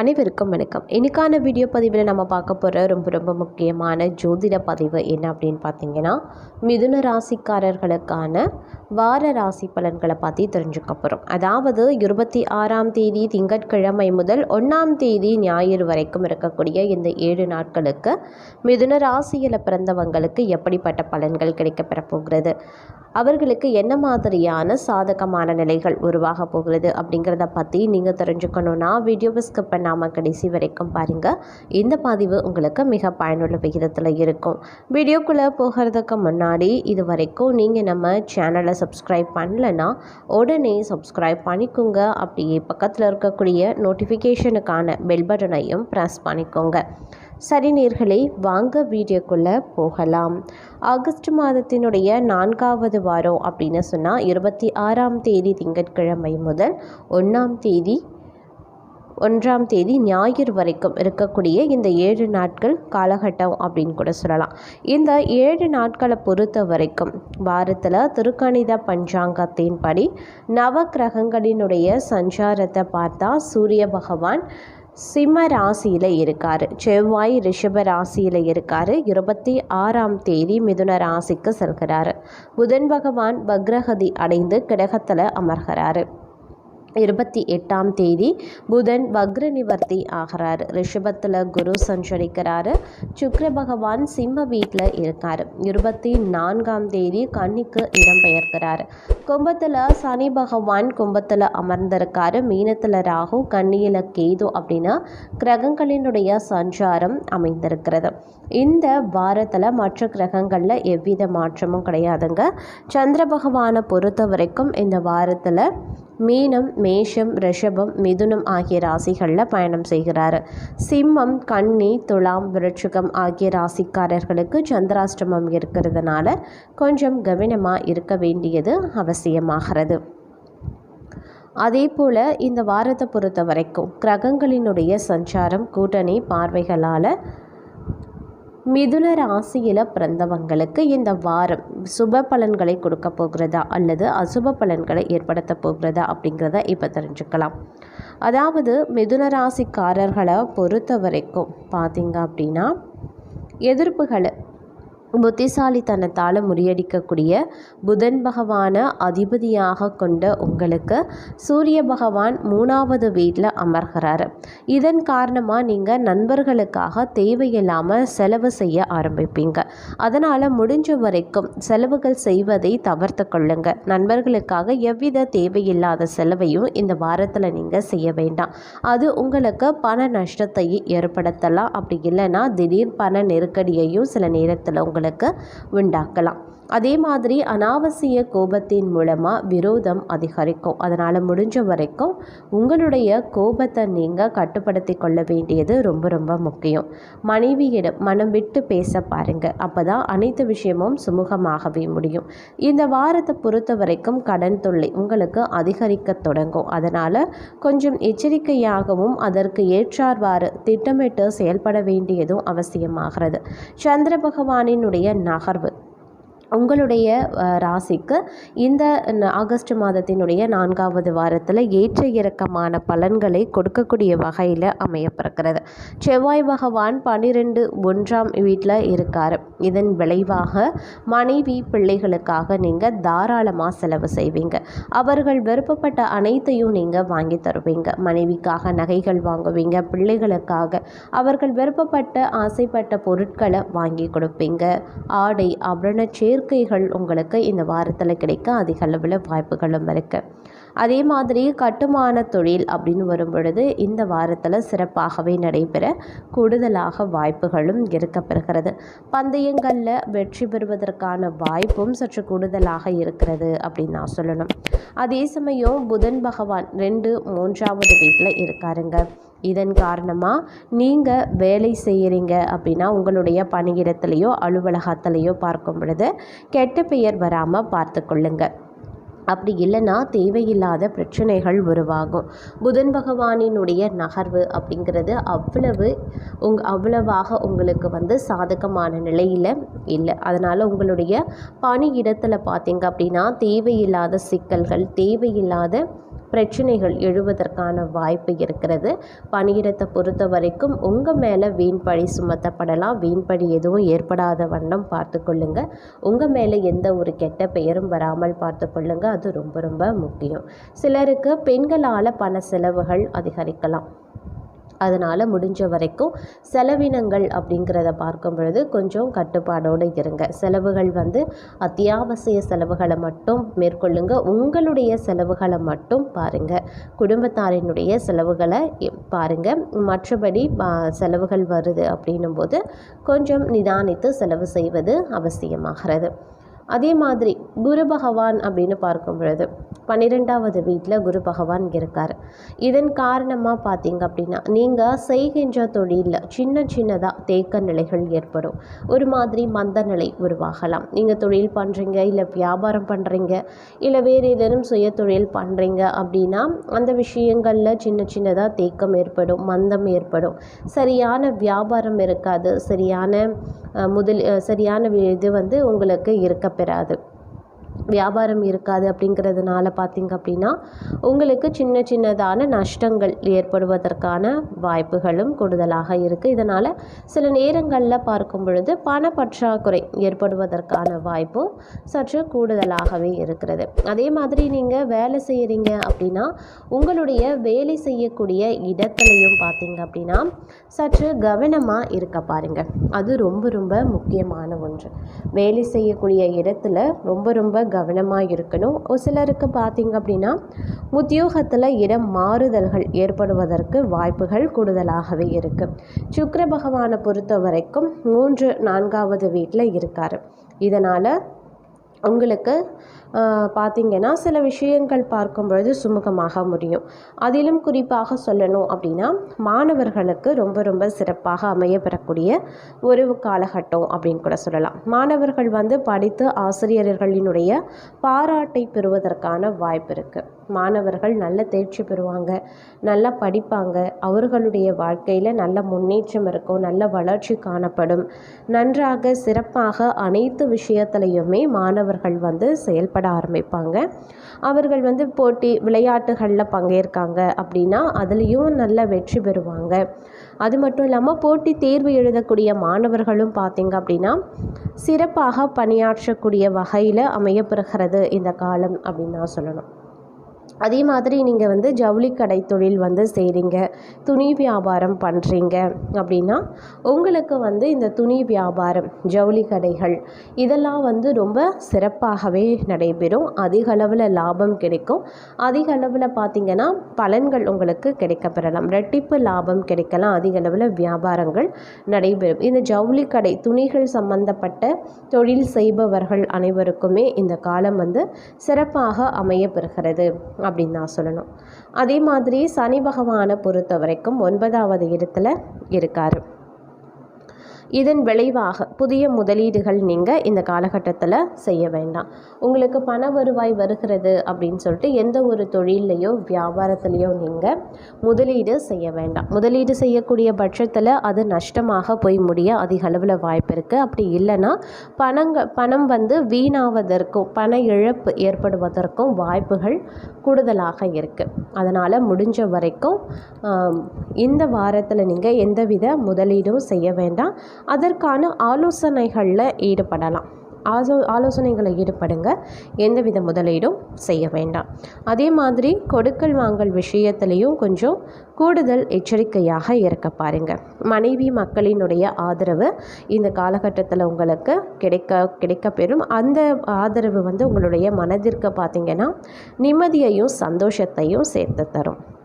அனைவருக்கும் வணக்கம். இன்றைக்கான வீடியோ பதிவில் நம்ம பார்க்க போகிற ரொம்ப ரொம்ப முக்கியமான ஜோதிட பதிவு என்ன அப்படின்னு பார்த்தீங்கன்னா மிதுன ராசிக்காரர்களுக்கான வார ராசி பலன்களை பற்றி தெரிஞ்சுக்க போகிறோம் அதாவது இருபத்தி ஆறாம் தேதி திங்கட்கிழமை முதல் ஒன்றாம் தேதி ஞாயிறு வரைக்கும் இருக்கக்கூடிய இந்த ஏழு நாட்களுக்கு மிதுன ராசியில் பிறந்தவங்களுக்கு எப்படிப்பட்ட பலன்கள் கிடைக்கப்பெற போகிறது? அவர்களுக்கு என்ன மாதிரியான சாதகமான நிலைகள் உருவாக போகிறது அப்படிங்கிறத பற்றி நீங்கள் தெரிஞ்சுக்கணுன்னா வீடியோவை ஸ்கிப் பண்ணாமல் கடைசி வரைக்கும் பாருங்கள் இந்த பதிவு உங்களுக்கு மிக பயனுள்ள விகிதத்தில் இருக்கும். வீடியோக்குள்ளே போகிறதுக்கு முன்னாடி இது வரைக்கும் நீங்கள் நம்ம சேனலை சப்ஸ்கிரைப் பண்ணலன்னா உடனே சப்ஸ்கிரைப் பண்ணிக்கோங்க. அப்படியே பக்கத்தில் இருக்கக்கூடிய நோட்டிஃபிகேஷனுக்கான பெல் பட்டனையும் ப்ரெஸ் பண்ணிக்கோங்க. சரி நேர்களே வாங்க வீடியோக்குள்ளே போகலாம். ஆகஸ்ட் மாதத்தினுடைய நான்காவது வாரம் அப்படின்னு சொன்னால் இருபத்தி ஆறாம் தேதி திங்கட்கிழமை முதல் ஒன்றாம் தேதி ஒன்றாம் தேதி ஞாயிறு வரைக்கும் இருக்கக்கூடிய இந்த ஏழு நாட்கள் காலகட்டம் அப்படின்னு கூட சொல்லலாம். இந்த ஏழு நாட்களை பொறுத்த வரைக்கும் வாரத்தில் திருக்கணித பஞ்சாங்கத்தின்படி நவ கிரகங்களினுடைய சஞ்சாரத்தை பார்த்தா சூரிய பகவான் சிம்ம ராசியில் இருக்கார். செவ்வாய் ரிஷப ராசியில் இருக்கார். இருபத்தி ஆறாம் தேதி மிதுன ராசிக்கு செல்கிறார். புதன் பகவான் பக்ரகதி அடைந்து கிடகத்தில் அமர்கிறாரு. இருபத்தி எட்டாம் தேதி புதன் வக்ர நிவர்த்தி ஆகிறார். ரிஷபத்தில் குரு சஞ்சரிக்கிறாரு. சுக்ர பகவான் சிம்ம வீட்டில் இருக்கார். இருபத்தி நான்காம் தேதி கன்னிக்கு இடம்பெயர்கிறார் கும்பத்தில் சனி பகவான் கும்பத்தில் அமர்ந்திருக்காரு. மீனத்தில் ராகு கன்னியில் கேது அப்படின்னா கிரகங்களினுடைய சஞ்சாரம் அமைந்திருக்கிறது. இந்த வாரத்தில் மற்ற கிரகங்களில் எவ்வித மாற்றமும் கிடையாதுங்க. சந்திர பகவானை பொறுத்த வரைக்கும் இந்த வாரத்தில் மீனம் மேஷம் ரிஷபம் மிதுனம் ஆகிய ராசிகளில் பயணம் செய்கிறார். சிம்மம் கன்னி துலாம் விருட்சிகம் ஆகிய ராசிக்காரர்களுக்கு சந்திராஷ்டமம் இருக்கிறதுனால கொஞ்சம் கவனமாக இருக்க வேண்டியது அவசியமாகிறது. அதே போல் இந்த வாரத்தை பொறுத்த வரைக்கும் கிரகங்களினுடைய சஞ்சாரம் கூட்டணி பார்வைகளால் மிதுன ராசியில் பிறந்தவங்களுக்கு இந்த வாரம் சுப பலன்களை கொடுக்க போகிறதா அல்லது அசுப பலன்களை ஏற்படுத்த போகிறதா அப்படிங்கிறத இப்போ தெரிஞ்சுக்கலாம். அதாவது மிதுன ராசிக்காரர்களை பொறுத்த வரைக்கும் பார்த்தீங்க அப்படின்னா எதிர்ப்புகளை புத்திசாலித்தனத்தால் முறியடிக்கக்கூடிய புதன் பகவான அதிபதியாக கொண்ட உங்களுக்கு சூரிய பகவான் மூணாவது வீட்டில் அமர்கிறாரு. இதன் காரணமாக நீங்கள் நண்பர்களுக்காக தேவையில்லாமல் செலவு செய்ய ஆரம்பிப்பீங்க. அதனால் முடிஞ்ச வரைக்கும் செலவுகள் செய்வதை தவிர்த்து கொள்ளுங்க. நண்பர்களுக்காக எவ்வித தேவையில்லாத செலவையும் இந்த வாரத்தில் நீங்கள் செய்ய வேண்டாம். அது உங்களுக்கு பண நஷ்டத்தை ஏற்படுத்தலாம். அப்படி இல்லைன்னா திடீர் பண நெருக்கடியையும் சில நேரத்தில் உங்களுக்கு உங்களுக்கு உண்டாக்கலாம். அதே மாதிரி அனாவசிய கோபத்தின் மூலமாக விரோதம் அதிகரிக்கும். அதனால் முடிஞ்ச வரைக்கும் உங்களுடைய கோபத்தை நீங்கள் கட்டுப்படுத்தி கொள்ள வேண்டியது ரொம்ப ரொம்ப முக்கியம். மனைவியிடம் மனம் விட்டு பேச பாருங்கள் அப்போ தான் அனைத்து விஷயமும் சுமூகமாகவே முடியும். இந்த வாரத்தை பொறுத்த வரைக்கும் கடன் தொல்லை உங்களுக்கு அதிகரிக்க தொடங்கும். அதனால் கொஞ்சம் எச்சரிக்கையாகவும் அதற்கு ஏற்றார்வாறு திட்டமிட்டு செயல்பட வேண்டியதும் அவசியமாகிறது. சந்திர பகவானினுடைய நகர்வு. உங்களுடைய ராசிக்கு இந்த ஆகஸ்ட் மாதத்தினுடைய நான்காவது வாரத்தில் ஏற்ற இறக்கமான பலன்களை கொடுக்கக்கூடிய வகையில் அமையப்பிறக்கிறது செவ்வாய் பகவான் பன்னிரெண்டு ஒன்றாம் வீட்டில் இருக்கார். இதன் விளைவாக மனைவி பிள்ளைகளுக்காக நீங்கள் தாராளமாக செலவு செய்வீங்க. அவர்கள் விருப்பப்பட்ட அனைத்தையும் நீங்கள் வாங்கி தருவீங்க. மனைவிக்காக நகைகள் வாங்குவீங்க பிள்ளைகளுக்காக அவர்கள் விருப்பப்பட்ட ஆசைப்பட்ட பொருட்களை வாங்கி கொடுப்பீங்க. ஆடை ஆபரண சேர்க்கைகள் உங்களுக்கு இந்த வாரத்தில் கிடைக்க அதிக அளவில் வாய்ப்புகளும் இருக்குது அதே மாதிரி கட்டுமான தொழில் அப்படின்னு வரும் பொழுது இந்த வாரத்தில் சிறப்பாகவே நடைபெற கூடுதலாக வாய்ப்புகளும் இருக்கப்பெறுகிறது. பந்தயங்களில் வெற்றி பெறுவதற்கான வாய்ப்பும் சற்று கூடுதலாக இருக்கிறது அப்படின்னு நான் சொல்லணும். அதே சமயம் புதன் பகவான் ரெண்டு மூன்றாவது வீட்டில் இருக்காருங்க. இதன் காரணமாக நீங்கள் வேலை செய்கிறீங்க அப்படின்னா உங்களுடைய பணியிடத்துலேயோ அலுவலகத்திலேயோ பார்க்கும் பொழுது கெட்ட பெயர் வராமல் பார்த்து கொள்ளுங்கள் அப்படி இல்லைன்னா தேவையில்லாத பிரச்சனைகள் உருவாகும். புதன் பகவானினுடைய நகர்வு அப்படிங்கிறது அவ்வளவு உங் அவ்வளவாக உங்களுக்கு வந்து சாதகமான நிலையில் இல்லை. அதனால் உங்களுடைய பணி இடத்துல பார்த்தீங்க அப்படின்னா தேவையில்லாத சிக்கல்கள் தேவையில்லாத பிரச்சனைகள் எழுவதற்கான வாய்ப்பு இருக்கிறது. பணியிடத்தை பொறுத்த வரைக்கும் உங்கள் மேலே வீண் பழி சுமத்தப்படலாம். வீண் பழி எதுவும் ஏற்படாத வண்ணம் பார்த்து உங்கள் மேலே எந்த ஒரு கெட்ட பெயரும் வராமல் பார்த்து அது ரொம்ப ரொம்ப முக்கியம். சிலருக்கு பெண்களால் பண செலவுகள் அதிகரிக்கலாம். அதனால் முடிஞ்ச வரைக்கும் செலவினங்கள் அப்படிங்கிறத பார்க்கும் பொழுது கொஞ்சம் கட்டுப்பாடோடு இருங்க. செலவுகள் வந்து அத்தியாவசிய செலவுகளை மட்டும் மேற்கொள்ளுங்க. உங்களுடைய செலவுகளை மட்டும் பாருங்கள் குடும்பத்தாரினுடைய செலவுகளை பாருங்கள் மற்றபடி செலவுகள் வருது அப்படின்னும் போது கொஞ்சம் நிதானித்து செலவு செய்வது அவசியமாகிறது. அதே மாதிரி குரு பகவான் அப்படின்னு பார்க்கும் பொழுது பன்னிரெண்டாவது வீட்டில் குரு பகவான் இருக்கார். இதன் காரணமாக பார்த்தீங்க அப்படின்னா நீங்கள் செய்கின்ற தொழிலில் சின்ன சின்னதாக தேக்க நிலைகள் ஏற்படும். ஒரு மாதிரி மந்த நிலை உருவாகலாம். நீங்கள் தொழில் பண்ணுறீங்க இல்லை வியாபாரம் பண்ணுறீங்க இல்லை வேறு ஏதேனும் சுய தொழில் பண்ணுறீங்க அப்படின்னா அந்த விஷயங்களில் சின்ன சின்னதாக தேக்கம் ஏற்படும் மந்தம் ஏற்படும். சரியான வியாபாரம் இருக்காது சரியான முதல் சரியான இது வந்து உங்களுக்கு இருக்கப்பெறாது. வியாபாரம் இருக்காது அப்படிங்கிறதுனால பார்த்திங்க அப்படின்னா உங்களுக்கு சின்ன சின்னதான நஷ்டங்கள் ஏற்படுவதற்கான வாய்ப்புகளும் கூடுதலாக இருக்குது இதனால் சில நேரங்களில் பார்க்கும் பொழுது பண பற்றாக்குறை ஏற்படுவதற்கான வாய்ப்பும் சற்று கூடுதலாகவே இருக்கிறது. அதே மாதிரி நீங்கள் வேலை செய்கிறீங்க அப்படின்னா உங்களுடைய வேலை செய்யக்கூடிய இடத்துலையும் பார்த்தீங்க அப்படின்னா சற்று கவனமாக இருக்க பாருங்கள் அது ரொம்ப ரொம்ப முக்கியமான ஒன்று. வேலை செய்யக்கூடிய இடத்துல ரொம்ப ரொம்ப கவனமாக இருக்கணும். ஒரு சிலருக்கு பார்த்திங்க அப்படின்னா உத்தியோகத்தில் இடம் மாறுதல்கள் ஏற்படுவதற்கு வாய்ப்புகள் கூடுதலாகவே இருக்குது சுக்கர பகவானை பொறுத்த வரைக்கும் மூன்று நான்காவது வீட்டில் இருக்கார். இதனால் உங்களுக்கு பார்த்திங்கன்னா சில விஷயங்கள் பார்க்கும் பொழுது சுமூகமாக முடியும். அதிலும் குறிப்பாக சொல்லணும் அப்படின்னா மாணவர்களுக்கு ரொம்ப ரொம்ப சிறப்பாக அமையப்பெறக்கூடிய ஒரு காலகட்டம் அப்படின்னு கூட சொல்லலாம். மாணவர்கள் வந்து படித்து ஆசிரியர்களினுடைய பாராட்டை பெறுவதற்கான வாய்ப்பு இருக்குது மாணவர்கள் நல்ல தேர்ச்சி பெறுவாங்க நல்லா படிப்பாங்க. அவர்களுடைய வாழ்க்கையில் நல்ல முன்னேற்றம் இருக்கும் நல்ல வளர்ச்சி காணப்படும். நன்றாக சிறப்பாக அனைத்து விஷயத்துலையுமே மாணவர்கள் வந்து செயல்பட ஆரம்பிப்பாங்க. அவர்கள் வந்து போட்டி விளையாட்டுகளில் பங்கேற்காங்க அப்படின்னா அதுலேயும் நல்ல வெற்றி பெறுவாங்க. அது மட்டும் இல்லாமல் போட்டி தேர்வு எழுதக்கூடிய மாணவர்களும் பார்த்திங்க அப்படின்னா சிறப்பாக பணியாற்றக்கூடிய வகையில் அமையப்பெறுகிறது இந்த காலம் அப்படின்னு தான் சொல்லணும். அதே மாதிரி நீங்கள் வந்து ஜவுளி கடை தொழில் வந்து செய்கிறீங்க துணி வியாபாரம் பண்ணுறீங்க அப்படின்னா உங்களுக்கு வந்து இந்த துணி வியாபாரம் ஜவுளி கடைகள் இதெல்லாம் வந்து ரொம்ப சிறப்பாகவே நடைபெறும். அதிக அளவில் லாபம் கிடைக்கும். அதிக அளவில் பார்த்திங்கன்னா பலன்கள் உங்களுக்கு கிடைக்கப்பெறலாம். ரெட்டிப்பு லாபம் கிடைக்கலாம். அதிக அளவில் வியாபாரங்கள் நடைபெறும். இந்த ஜவுளி கடை துணிகள் சம்பந்தப்பட்ட தொழில் செய்பவர்கள் அனைவருக்குமே இந்த காலம் வந்து சிறப்பாக அமையப்பெறுகிறது அப்படின்னு நான் சொல்லணும். அதே மாதிரி சனி பகவானை பொறுத்த வரைக்கும் ஒன்பதாவது இடத்துல இருக்கார். இதன் விளைவாக புதிய முதலீடுகள் நீங்கள் இந்த காலகட்டத்தில் செய்ய வேண்டாம். உங்களுக்கு பண வருவாய் வருகிறது அப்படின்னு சொல்லிட்டு எந்த ஒரு தொழிலையோ வியாபாரத்துலேயோ நீங்கள் முதலீடு செய்ய வேண்டாம். முதலீடு செய்யக்கூடிய பட்சத்தில் அது நஷ்டமாக போய் முடிய அதிக அளவில் வாய்ப்பு இருக்குது அப்படி இல்லைன்னா பணங்க பணம் வந்து வீணாவதற்கும் பண இழப்பு ஏற்படுவதற்கும் வாய்ப்புகள் கூடுதலாக இருக்குது அதனால் முடிஞ்ச வரைக்கும் இந்த வாரத்தில் நீங்கள் எந்தவித முதலீடும் செய்ய வேண்டாம். அதற்கான ஆலோசனைகளில் ஈடுபடலாம். ஆலோ ஆலோசனைகளை ஈடுபடுங்க. எந்தவித முதலீடும் செய்ய வேண்டாம். அதே மாதிரி கொடுக்கல் வாங்கல் விஷயத்துலேயும் கொஞ்சம் கூடுதல் எச்சரிக்கையாக இருக்க பாருங்கள் மனைவி மக்களினுடைய ஆதரவு இந்த காலகட்டத்தில் உங்களுக்கு கிடைக்க கிடைக்கப்பெறும். அந்த ஆதரவு வந்து உங்களுடைய மனதிற்கு பார்த்திங்கன்னா நிம்மதியையும் சந்தோஷத்தையும் சேர்த்து தரும்.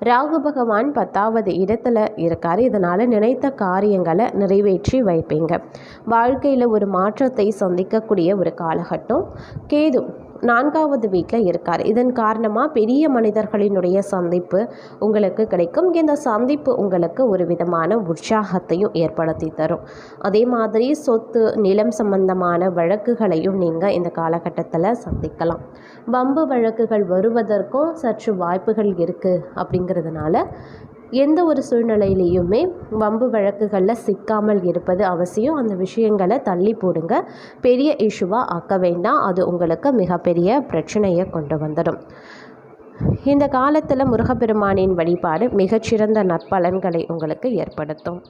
ராகு பகவான் பத்தாவது இடத்துல இருக்கார். இதனால் நினைத்த காரியங்களை நிறைவேற்றி வைப்பீங்க. வாழ்க்கையில் ஒரு மாற்றத்தை சந்திக்கக்கூடிய ஒரு காலகட்டம். கேது நான்காவது வீட்டில் இருக்கார். இதன் காரணமாக பெரிய மனிதர்களினுடைய சந்திப்பு உங்களுக்கு கிடைக்கும். இந்த சந்திப்பு உங்களுக்கு ஒரு விதமான உற்சாகத்தையும் ஏற்படுத்தி தரும். அதே மாதிரி சொத்து நிலம் சம்பந்தமான வழக்குகளையும் நீங்கள் இந்த காலகட்டத்தில் சந்திக்கலாம். வம்பு வழக்குகள் வருவதற்கும் சற்று வாய்ப்புகள் இருக்குது அப்படிங்கிறதுனால எந்த ஒரு சூழ்நிலையிலையுமே வம்பு வழக்குகளில் சிக்காமல் இருப்பது அவசியம். அந்த விஷயங்களை தள்ளி போடுங்க. பெரிய இஷ்யூவாக ஆக்க வேண்டாம். அது உங்களுக்கு மிகப்பெரிய பிரச்சனையை கொண்டு வந்துடும். இந்த காலத்தில் முருகப்பெருமானின் வழிபாடு மிகச்சிறந்த நற்பலன்களை உங்களுக்கு ஏற்படுத்தும்.